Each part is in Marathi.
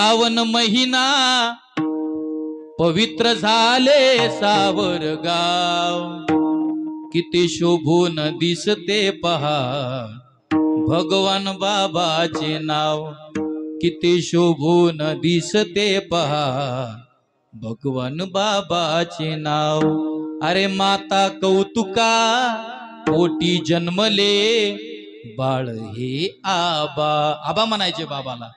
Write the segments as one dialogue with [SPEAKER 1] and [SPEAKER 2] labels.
[SPEAKER 1] श्रावण महिना पवित्र झाले सावर गाव. किती शोभून दिसते पहा भगवान बाबाचे नाव. किती शोभून दिसते पहा भगवान बाबाचे नाव. अरे माता कौतुका पोटी जन्मले बाळ हे आबा. आबा म्हणायचे बाबाला.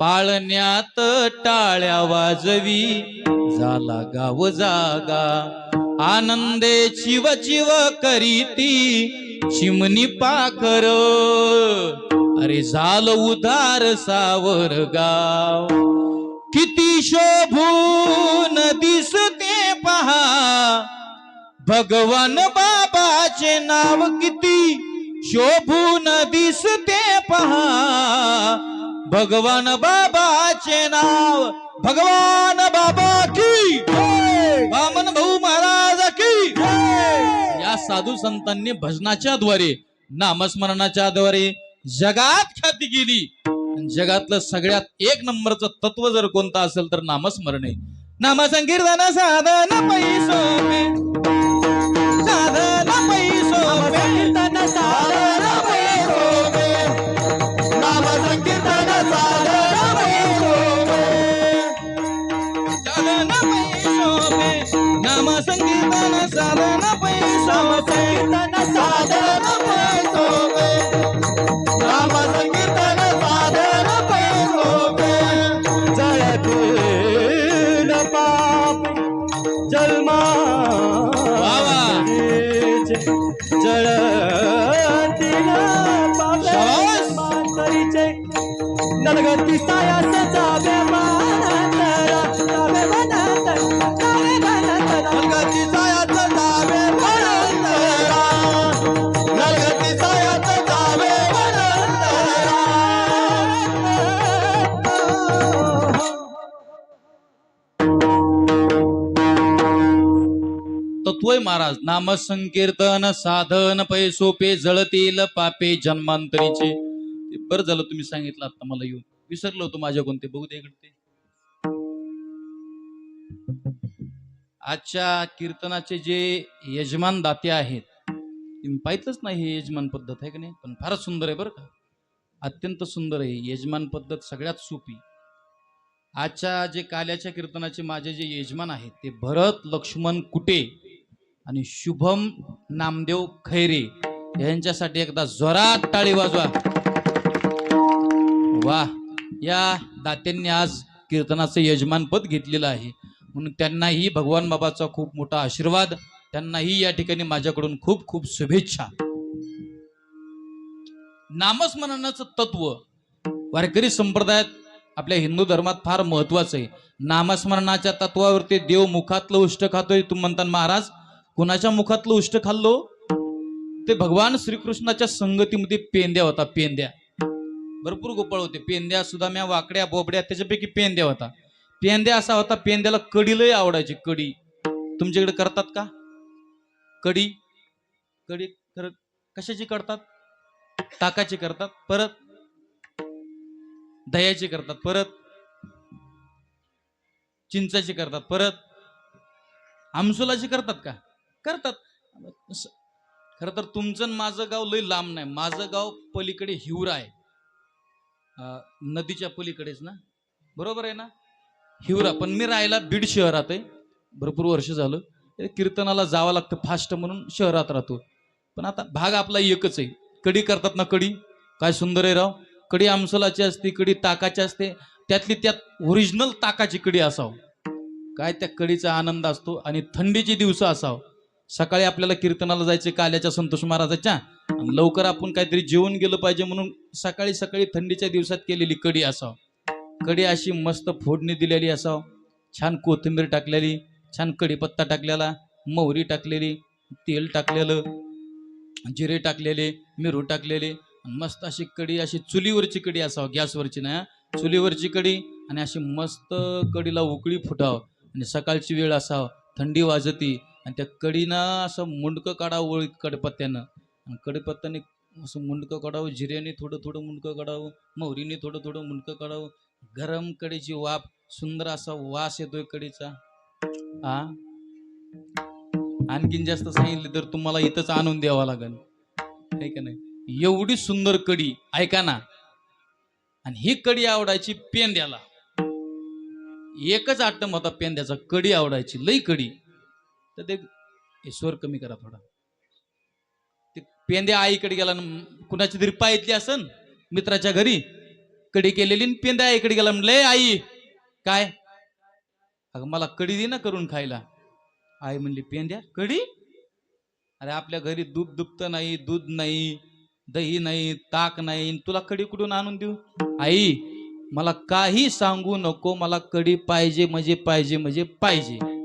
[SPEAKER 1] पाळण्यात टाळ्या वाजवी. झाला गाव जागा. आनंदे शिव शिव करीती. चिमणी पाखर. अरे झाल उधार सावर गाव. किती शोभून दिसते पहा. भगवान बाबाचे नाव किती शोभून दिसते पहा. भगवान बाबाचे नाव भगवान बाबा की वामन भाऊ महाराज की या साधू संतांनी भजनाच्या द्वारे नामस्मरणाच्या द्वारे जगात ख्याती केली. जगातलं सगळ्यात एक नंबरचं तत्व जर कोणतं असेल तर नामस्मरण. आहे
[SPEAKER 2] नाम संकीर्तन साधन
[SPEAKER 1] पैसो साधन पैसो
[SPEAKER 2] जळतील. मातरीचे नलगती सायास
[SPEAKER 1] तत्वय महाराज. नाम संकीर्तन साधन पैसोपे जळतील पापे जन्मांतरीचे. ते बरं झालं तुम्ही सांगितलं आता मला येऊन. विसरलो होतो माझ्या कोणते बघू दे इकडे आजच्या कीर्तनाचे जे यजमान दाते आहेत तुम्ही पाहितच नाही हे यजमान पद्धत आहे की नाही? पण फारच सुंदर आहे बरं का. अत्यंत सुंदर आहे. यजमान पद्धत सगळ्यात सोपी. आजच्या जे काल्याच्या कीर्तनाचे माझे जे यजमान आहेत ते भरत लक्ष्मण कुटे आणि शुभम नामदेव खैरे यांच्यासाठी एकदा जोरात टाळी वाजवा. वा या दात्यांनी आज कीर्तनाचं यजमानपद घेतलेलं आहे. म्हणून त्यांनाही भगवान बाबाचा खूप मोठा आशीर्वाद त्यांनाही या ठिकाणी माझ्याकडून खूप खूप शुभेच्छा. नामस्मरणाचं तत्व वारकरी संप्रदायात आपल्या हिंदू धर्मात फार महत्वाचं आहे. नामस्मरणाच्या तत्वावरती देव मुखातलं उष्ट खातोय तुम्ही म्हणतात महाराज कुणाच्या मुखातलं उष्ट खाल्लो? ते भगवान श्रीकृष्णाच्या संगतीमध्ये पेंद्या होता पेंद्या. भरपूर गोपाळ होते. पेंद्या सुद्धा वाकड्या बोबड्या त्याच्यापैकी पेंद्या होता. पेंद्या असा होता पेंद्याला कडी लय आवडायची कडी. तुमच्याकडे करतात का? कडी. कडी कर कशाची करतात? ताकाची करतात परत. दह्याची करतात परत. चिंचाची करतात परत. आमसुलाची करतात का? करतात. स- खरं तर तुमचं आणि माझं गाव लय लांब नाही. माझं गाव पलीकडे हिवरा आहे. नदीच्या पलीकडेच ना? बरोबर आहे ना? हिवरा. पण मी राहायला बीड शहरात आहे. भरपूर वर्ष झालं. कीर्तनाला जावं लागतं फास्ट म्हणून शहरात राहतो. पण आता भाग आपला एकच आहे. कडी करतात ना कडी? काय सुंदर आहे राव. कडी आमसलाची असते कडी ताकाची असते. त्यातली त्यात ओरिजिनल ताकाची कडी असावं. काय त्या कडीचा आनंद असतो आणि थंडीचे दिवस असावं. सकाळी आपल्याला कीर्तनाला जायचे काल्याच्या संतोष महाराजाच्या. लवकर आपण काहीतरी जेवून गेलं पाहिजे म्हणून सकाळी सकाळी थंडीच्या दिवसात केलेली कडी असावं. कडी अशी मस्त फोडणी दिलेली असावं. छान कोथिंबीर टाकलेली छान कढीपत्ता टाकलेला मोहरी टाकलेली तेल टाकलेलं जिरे टाकलेले मिरू टाकलेले. मस्त अशी कडी अशी चुलीवरची कडी असावं गॅसवरची नाही चुलीवरची कडी आणि अशी मस्त कढीला उकळी फुटावं. आणि सकाळची वेळ असावं थंडी वाजती आणि त्या कडीनं असं मुंडकं काढावं ओळीत कडपत्त्यानं. आणि असं मुंडकं काढावं जिऱ्याने थोडं थोडं मुंडकं काढावं मोहरीने थोडं थोडं मुंडकं काढावं. गरम कढीची वाफ सुंदर असा वास येतोय कढीचा हा आणखीन जास्त सांगितले तर तुम्हाला इथंच आणून द्यावा लागेल. आहे का नाही? एवढी सुंदर कढी ऐका ना. आणि ही कढी आवडायची पेंद्याला. एकच आटम होता पेंद्याचा कढी आवडायची लई कडी. तर ते ईश्वर स्वर कमी करा थोडा. ते पेंद्या आईकडे गेला कुणाची तरी पायतली असन मित्राच्या घरी कडी केलेली पेंदे पेंद्या आईकडे गेला म्हणलं आई काय? अगं मला कडी दे ना करून खायला. आई म्हणली पेंद्या कडी? अरे आपल्या घरी दूध दुपत नाही दूध नाही दही नाही ताक नाही तुला कडी कुठून आणून देऊ? आई मला काही सांगू नको मला कडी पाहिजे म्हणजे पाहिजे म्हणजे पाहिजे.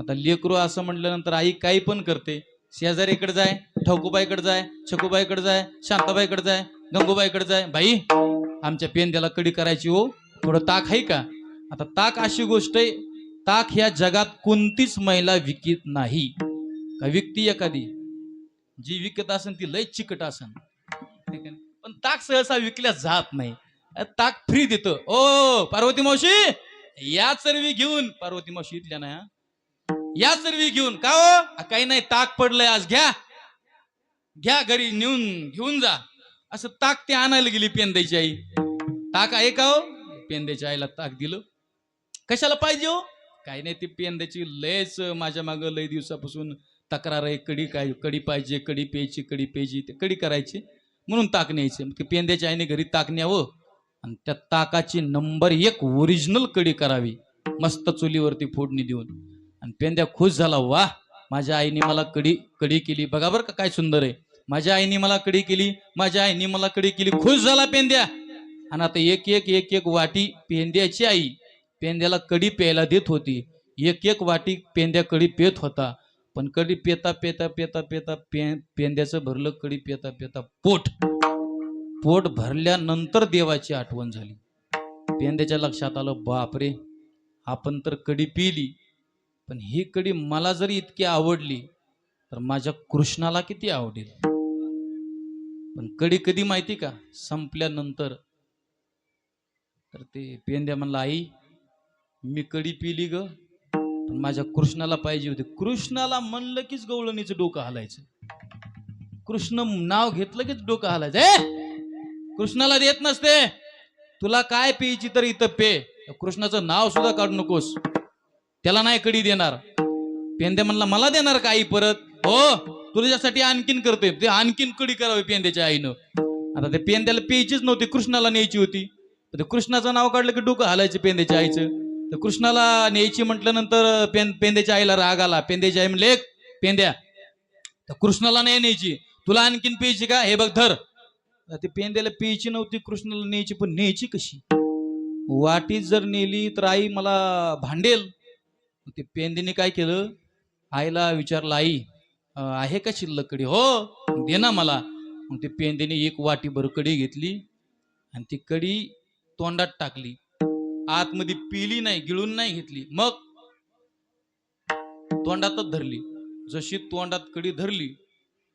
[SPEAKER 1] आता लेकरू असं म्हटल्यानंतर आई काही पण करते. शेजारीकडे जाय ठाकूबाईकडे जाय छकूबाईकडे जाय शांताबाईकडे जाय गंगूबाईकडे जाय. बाई आमच्या पेंद्याला कडी करायची हो. थोडं ताक आहे का? आता ताक अशी गोष्ट आहे ताक ह्या जगात कोणतीच महिला विकत नाही. का विकती एखादी? जी विकत असेल ती लय चिकट असन. पण ताक सहसा विकल्या जात नाही. ताक फ्री देतं. ओ पार्वती मावशी या चरवी घेऊन. पार्वती मावशी इथल्या ना या चरवी घेऊन. का हो? काही नाही ताक पडलंय आज. घ्या. घ्या घरी नेऊन घेऊन जा. असं ताक ते आणायला गेली पेंद्याची आई. ताक आहे का हो? पेंद्याच्या आईला ताक दिलं. कशाला पाहिजे हो? काही नाही ती पेंद्याची लयच माझ्या मागं लय दिवसापासून तक्रार आहे. कडी काय कडी पाहिजे कडी प्यायची कडी प्यायची ते कडी करायची. म्हणून ताक न्यायचे. मग ते पेंद्याच्या आईने घरी ताक न्यावं. आणि त्या ताकाची नंबर एक ओरिजिनल कडी करावी. मस्त चुलीवरती फोडणी देऊन. पेंद्या खुश झाला वा माझ्या आईने मला कडी कडी केली. बघा बरं का काय सुंदर आहे. माझ्या आईने मला कडी केली माझ्या आईने मला कडी केली. खुश झाला पेंद्या. आणि आता एक एक एक एक वाटी पेंद्याची आई पेंद्याला कडी प्यायला देत होती. एक एक वाटी पेंद्या कडी पेत होता. पण कडी पेता पेता पेता पेता पे पेंद्याचं भरलं कडी पेता पेता पोट. पोट भरल्यानंतर देवाची आठवण झाली. पेंद्याच्या लक्षात आलं बापरे आपण तर कडी पिली. पण ही कडी मला जरी इतकी आवडली तर माझ्या कृष्णाला किती आवडेल? पण कडी कधी माहिती का? संपल्यानंतर. तर ते पेंद्या म्हणला आई मी कडी पिली ग पण माझ्या कृष्णाला पाहिजे होती. कृष्णाला म्हणलं कीच गवळणीचं डोकं हलायचं. कृष्ण नाव घेतलं कीच डोकं हलायचं. कृष्णाला देत नसते. तुला काय प्यायची तर इथं पे. कृष्णाचं नाव सुद्धा काढू नकोस. त्याला नाही कडी देणार. पेंद्या म्हणला मला देणार का आई परत? हो तुझ्यासाठी आणखीन करते ते आणखीन कडी करावी पेंद्याच्या आईनं. आता ते पेंद्याला प्यायचीच नव्हती कृष्णाला न्यायची होती. तर कृष्णाचं नाव काढलं की डोकं हालायचं पेंद्याच्या आईचं. तर कृष्णाला न्यायची म्हटल्यानंतर पें पेंद्याच्या आईला राग आला. पेंद्याची आई म्हणले "एक, पेंद्या. तर कृष्णाला नाही न्यायची. तुला आणखीन प्यायची का? हे बघ धर. ते पेंद्याला प्यायची नव्हती कृष्णाला न्यायची पण न्यायची कशी? वाटीत जर नेली तर आई मला भांडेल. ते पेंदीने काय केलं? आईला विचारलं आई आहे का शिल्लक कडी? हो दे ना मला. मग ते पेंदीने एक वाटी भर कडी घेतली आणि ती कडी तोंडात टाकली. आतमध्ये पिली नाही गिळून नाही घेतली. मग तोंडातच धरली. जशी तोंडात कडी धरली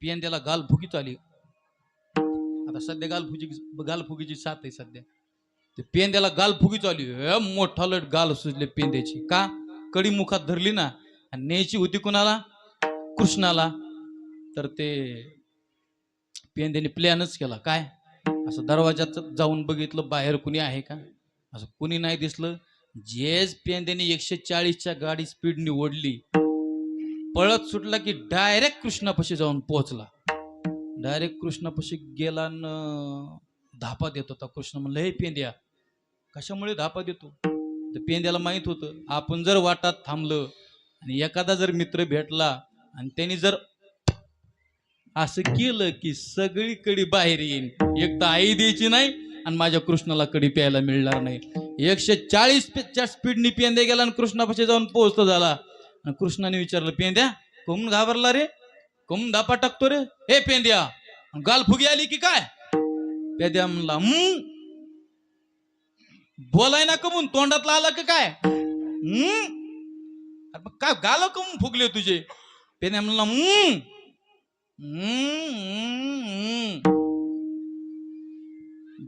[SPEAKER 1] पेंद्याला गालफुगीच आली. आता सध्या गाल गालफुगीची साथ आहे सध्या. ते पेंद्याला गालफुगीच आली. मोठा लट गाल सुजले पेंद्याची. का? कडी मुखात धरली ना आणि न्यायची होती कुणाला? कृष्णाला. तर ते पेंद्याने प्लॅनच केला. काय? असं दरवाजात जाऊन बघितलं बाहेर कुणी आहे का? असं कुणी नाही दिसलं. जेच पेंद्याने एकशे चाळीसच्या गाडी स्पीडने ओढली पळत सुटला की डायरेक्ट कृष्णापाशी जाऊन पोहोचला. डायरेक्ट कृष्णापाशी गेला न धापा देत होता कृष्ण. म्हणलं हे पेंद्या कशामुळे धापा देतो? तर पेंद्याला माहीत होतं आपण जर वाटात थांबलं आणि एखादा जर मित्र भेटला आणि त्यांनी जर असं केलं की सगळीकडे बाहेर येईन. एक तर आई द्यायची नाही आणि माझ्या कृष्णाला कडी प्यायला मिळणार नाही. एकशे चाळीस स्पीडनी पेंद्या गेला आणि कृष्णापाशी जाऊन पोहोचतो झाला. आणि कृष्णाने विचारलं पेंद्या कमून घाबरला रे? कमून धापा टाकतो रे? हे पेंद्या गाल फुगी आली की काय? पेंद्या म्हणला बोलाय ना कमून तोंडातला आला का काय? "हम्म." अरे काय गाल कमून फुगले तुझे? पेंद्या म्हणला "हम्म."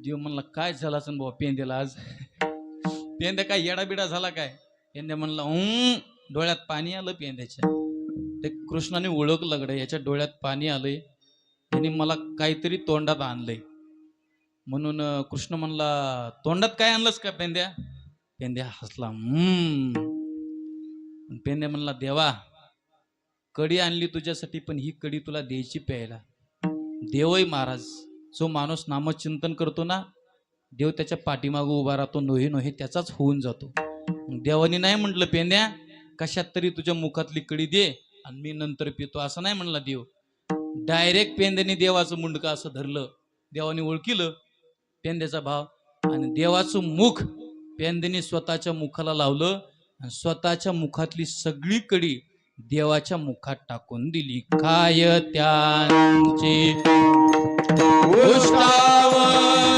[SPEAKER 1] देव म्हणला काय झाला असं बाबा पेंद्याला आज? पेंद्या काय येडाबिडा झाला काय? पेंद्या म्हणला हम्म. डोळ्यात पाणी आलं पेंद्याच्या. ते कृष्णाने ओळखलं गडे याच्या डोळ्यात पाणी आलंय. त्यांनी मला काहीतरी तोंडात आणलंय. म्हणून कृष्ण म्हणला तोंडात काय आणलंस का पेंद्या? पेंद्या हसला हम्म. पेंद्या म्हणला देवा कडी आणली तुझ्यासाठी पण ही कडी तुला द्यायची प्यायला. देवय महाराज जो माणूस नामचिंतन करतो ना देव त्याच्या पाठीमागं उभा राहतो नोहे नोहे त्याचाच होऊन जातो. देवानी नाही म्हटलं पेंद्या कशात तरी तुझ्या मुखातली कडी दे आणि मी नंतर पितो. असं नाही म्हणला देव. डायरेक्ट पेंद्याने देवाचं मुंडकं असं धरलं देवाने ओळखिलं पेंद्याचा भाव. आणि देवाचं मुख पेंद्याने स्वतःच्या मुखाला लावलं आणि स्वतःच्या मुखातली सगळी कडी देवाच्या मुखात टाकून दिली. काय त्यांचे? उष्टावर